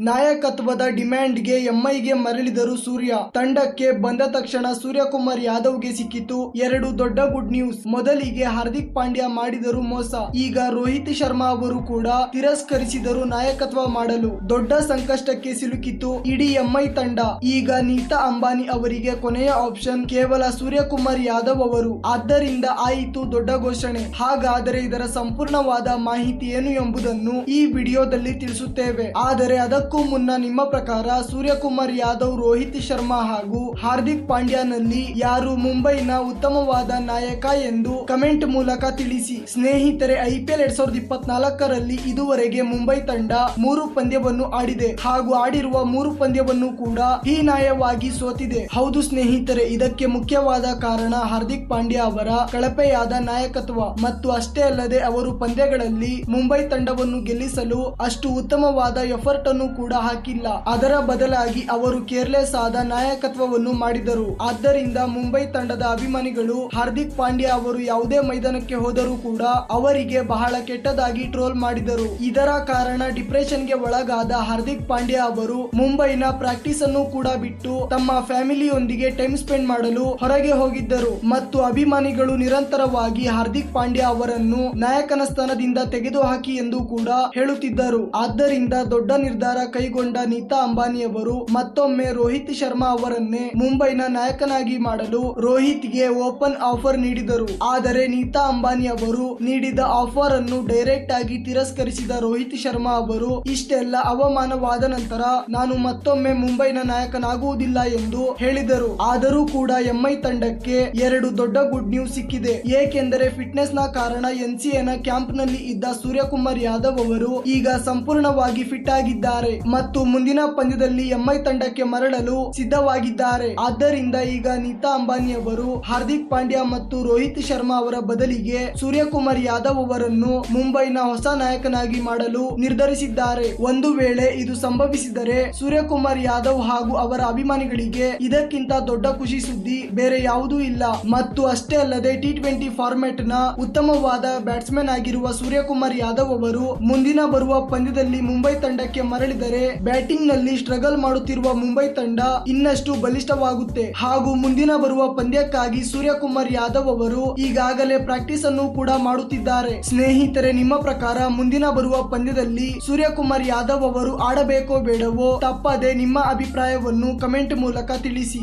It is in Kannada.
ನಾಯಕತ್ವದ ಡಿಮ್ಯಾಂಡ್ಗೆ ಎಂಐಗೆ ಮರಳಿದರು ಸೂರ್ಯ. ತಂಡಕ್ಕೆ ಬಂದ ತಕ್ಷಣ ಸೂರ್ಯಕುಮಾರ್ ಯಾದವ್ಗೆ ಸಿಕ್ಕಿತು. ಎರಡು ದೊಡ್ಡ ಗುಡ್ ನ್ಯೂಸ್. ಮೊದಲಿಗೆ ಹಾರ್ದಿಕ್ ಪಾಂಡ್ಯ ಮಾಡಿದರು ಮೋಸ. ಈಗ ರೋಹಿತ್ ಶರ್ಮಾ ಅವರು ಕೂಡ ತಿರಸ್ಕರಿಸಿದರು ನಾಯಕತ್ವ ಮಾಡಲು. ದೊಡ್ಡ ಸಂಕಷ್ಟಕ್ಕೆ ಸಿಲುಕಿತು ಇಡೀ ಎಂಐ ತಂಡ. ಈಗ ನೀತಾ ಅಂಬಾನಿ ಅವರಿಗೆ ಕೊನೆಯ ಆಪ್ಷನ್ ಕೇವಲ ಸೂರ್ಯಕುಮಾರ್ ಯಾದವ್ ಅವರು. ಆದ್ದರಿಂದ ಆಯಿತು ದೊಡ್ಡ ಘೋಷಣೆ. ಹಾಗಾದರೆ ಇದರ ಸಂಪೂರ್ಣವಾದ ಮಾಹಿತಿ ಏನು ಎಂಬುದನ್ನು ಈ ವಿಡಿಯೋದಲ್ಲಿ ತಿಳಿಸುತ್ತೇವೆ. ಆದರೆ ಅದಕ್ಕೂ ಮುನ್ನ ನಿಮ್ಮ ಪ್ರಕಾರ ಸೂರ್ಯಕುಮಾರ್ ಯಾದವ್, ರೋಹಿತ್ ಶರ್ಮಾ ಹಾಗೂ ಹಾರ್ದಿಕ್ ಪಾಂಡ್ಯನಲ್ಲಿ ಯಾರು ಮುಂಬೈನ ಉತ್ತಮವಾದ ನಾಯಕ ಎಂದು ಕಮೆಂಟ್ ಮೂಲಕ ತಿಳಿಸಿ. ಸ್ನೇಹಿತರೆ ಐಪಿಎಲ್ ಎರಡ್ ಸಾವಿರದ ಇಪ್ಪತ್ನಾಲ್ಕರಲ್ಲಿ ಇದುವರೆಗೆ ಮುಂಬೈ ತಂಡ ಮೂರು ಪಂದ್ಯವನ್ನು ಆಡಿದೆ ಹಾಗೂ ಆಡಿರುವ ಮೂರು ಪಂದ್ಯವನ್ನು ಕೂಡ ಹೀನಾಯವಾಗಿ ಸೋತಿದೆ. ಹೌದು ಸ್ನೇಹಿತರೆ, ಇದಕ್ಕೆ ಮುಖ್ಯವಾದ ಕಾರಣ ಹಾರ್ದಿಕ್ ಪಾಂಡ್ಯ ಅವರ ಕಳಪೆಯಾದ ನಾಯಕತ್ವ ಮತ್ತು ಅಷ್ಟೇ ಅಲ್ಲದೆ ಅವರು ಪಂದ್ಯಗಳಲ್ಲಿ ಮುಂಬೈ ತಂಡವನ್ನು ಗೆಲ್ಲಿಸಲು ಅಷ್ಟು ಉತ್ತಮವಾದ ಎಫರ್ಟ್ ಅನ್ನು ಕೂಡ ಹಾಕಿಲ್ಲ. ಅದರ ಬದಲಾಗಿ ಅವರು ಕೇರ್ಲೆಸ್ ಆದ ನಾಯಕತ್ವವನ್ನು ಮಾಡಿದರು. ಆದ್ದರಿಂದ ಮುಂಬೈ ತಂಡದ ಅಭಿಮಾನಿಗಳು ಹಾರ್ದಿಕ್ ಪಾಂಡ್ಯ ಅವರು ಯಾವುದೇ ಮೈದಾನಕ್ಕೆ ಹೋದರೂ ಕೂಡ ಅವರಿಗೆ ಬಹಳ ಕೆಟ್ಟದಾಗಿ ಟ್ರೋಲ್ ಮಾಡಿದರು. ಇದರ ಕಾರಣ ಡಿಪ್ರೆಷನ್ಗೆ ಒಳಗಾದ ಹಾರ್ದಿಕ್ ಪಾಂಡ್ಯ ಅವರು ಮುಂಬೈನ ಪ್ರಾಕ್ಟೀಸ್ ಅನ್ನು ಕೂಡ ಬಿಟ್ಟು ತಮ್ಮ ಫ್ಯಾಮಿಲಿಯೊಂದಿಗೆ ಟೈಮ್ ಸ್ಪೆಂಡ್ ಮಾಡಲು ಹೊರಗೆ ಹೋಗಿದ್ದರು. ಮತ್ತು ಅಭಿಮಾನಿಗಳು ನಿರಂತರವಾಗಿ ಹಾರ್ದಿಕ್ ಪಾಂಡ್ಯ ಅವರನ್ನು ನಾಯಕನ ಸ್ಥಾನದಿಂದ ತೆಗೆದುಹಾಕಿ ಎಂದು ಕೂಡ ಹೇಳುತ್ತಿದ್ದರು. ಆದ್ದರಿಂದ ದೊಡ್ಡ ನಿರ್ಧಾರ ಕೈಗೊಂಡ ನೀತಾ ಅಂಬಾನಿ ಅವರು ಮತ್ತೊಮ್ಮೆ ರೋಹಿತ್ ಶರ್ಮಾ ಅವರನ್ನೇ ಮುಂಬೈನ ನಾಯಕನಾಗಿ ಮಾಡಲು ರೋಹಿತ್ಗೆ ಓಪನ್ ಆಫರ್ ನೀಡಿದರು. ಆದರೆ ನೀತಾ ಅಂಬಾನಿ ಅವರು ನೀಡಿದ ಆಫರ್ ಅನ್ನು ಡೈರೆಕ್ಟ್ ಆಗಿ ತಿರಸ್ಕರಿಸಿದ ರೋಹಿತ್ ಶರ್ಮಾ ಅವರು, ಇಷ್ಟೆಲ್ಲ ಅವಮಾನವಾದ ನಂತರ ನಾನು ಮತ್ತೊಮ್ಮೆ ಮುಂಬೈನ ನಾಯಕನಾಗುವುದಿಲ್ಲ ಎಂದು ಹೇಳಿದರು. ಆದರೂ ಕೂಡ ಎಂಐ ತಂಡಕ್ಕೆ ಎರಡು ದೊಡ್ಡ ಗುಡ್ ನ್ಯೂಸ್ ಸಿಕ್ಕಿದೆ. ಏಕೆಂದರೆ ಫಿಟ್ನೆಸ್ನ ಕಾರಣ ಎನ್ಸಿಎನ ಕ್ಯಾಂಪ್ನಲ್ಲಿ ಇದ್ದ ಸೂರ್ಯಕುಮಾರ್ ಯಾದವ್ ಅವರು ಈಗ ಸಂಪೂರ್ಣವಾಗಿ ಫಿಟ್ ಆಗಿದ್ದಾರೆ. ಮತ್ತು ಮುಂದಿನ ಪಂದ್ಯದಲ್ಲಿ ಎಂಐ ತಂಡಕ್ಕೆ ಮರಳಲು ಸಿದ್ಧವಾಗಿದ್ದಾರೆ. ಆದ್ದರಿಂದ ಈಗ ನೀತಾ ಅಂಬಾನಿ ಅವರು ಹಾರ್ದಿಕ್ ಪಾಂಡ್ಯ ಮತ್ತು ರೋಹಿತ್ ಶರ್ಮಾ ಅವರ ಬದಲಿಗೆ ಸೂರ್ಯಕುಮಾರ್ ಯಾದವ್ ಅವರನ್ನು ಮುಂಬೈನ ಹೊಸ ನಾಯಕನಾಗಿ ಮಾಡಲು ನಿರ್ಧರಿಸಿದ್ದಾರೆ. ಒಂದು ವೇಳೆ ಇದು ಸಂಭವಿಸಿದರೆ ಸೂರ್ಯಕುಮಾರ್ ಯಾದವ್ ಹಾಗೂ ಅವರ ಅಭಿಮಾನಿಗಳಿಗೆ ಇದಕ್ಕಿಂತ ದೊಡ್ಡ ಖುಷಿ ಸುದ್ದಿ ಬೇರೆ ಯಾವುದೂ ಇಲ್ಲ. ಮತ್ತು ಅಷ್ಟೇ ಅಲ್ಲದೆ ಟಿ ಟ್ವೆಂಟಿ ಫಾರ್ಮೆಟ್ನ ಉತ್ತಮವಾದ ಬ್ಯಾಟ್ಸ್ಮನ್ ಆಗಿರುವ ಸೂರ್ಯಕುಮಾರ್ ಯಾದವ್ ಅವರು ಮುಂದಿನ ಬರುವ ಪಂದ್ಯದಲ್ಲಿ ಮುಂಬೈ ತಂಡಕ್ಕೆ ಮರಳಿದರೆ ಬ್ಯಾಟಿಂಗ್ನಲ್ಲಿ ಸ್ಟ್ರಗಲ್ ಮಾಡುತ್ತಿರುವ ಮುಂಬೈ ತಂಡ ಇನ್ನಷ್ಟು ಬಲಿಷ್ಠವಾಗುತ್ತೆ. ಹಾಗೂ ಮುಂದಿನ ಬರುವ ಪಂದ್ಯಕ್ಕಾಗಿ ಸೂರ್ಯಕುಮಾರ್ ಯಾದವ್ ಅವರು ಈಗಾಗಲೇ ಪ್ರಾಕ್ಟೀಸ್ ಅನ್ನು ಕೂಡ ಮಾಡುತ್ತಿದ್ದಾರೆ. ಸ್ನೇಹಿತರೆ, ನಿಮ್ಮ ಪ್ರಕಾರ ಮುಂದಿನ ಬರುವ ಪಂದ್ಯದಲ್ಲಿ ಸೂರ್ಯಕುಮಾರ್ ಯಾದವ್ ಅವರು ಆಡಬೇಕೋ ಬೇಡವೋ ತಪ್ಪದೆ ನಿಮ್ಮ ಅಭಿಪ್ರಾಯವನ್ನು ಕಮೆಂಟ್ ಮೂಲಕ ತಿಳಿಸಿ.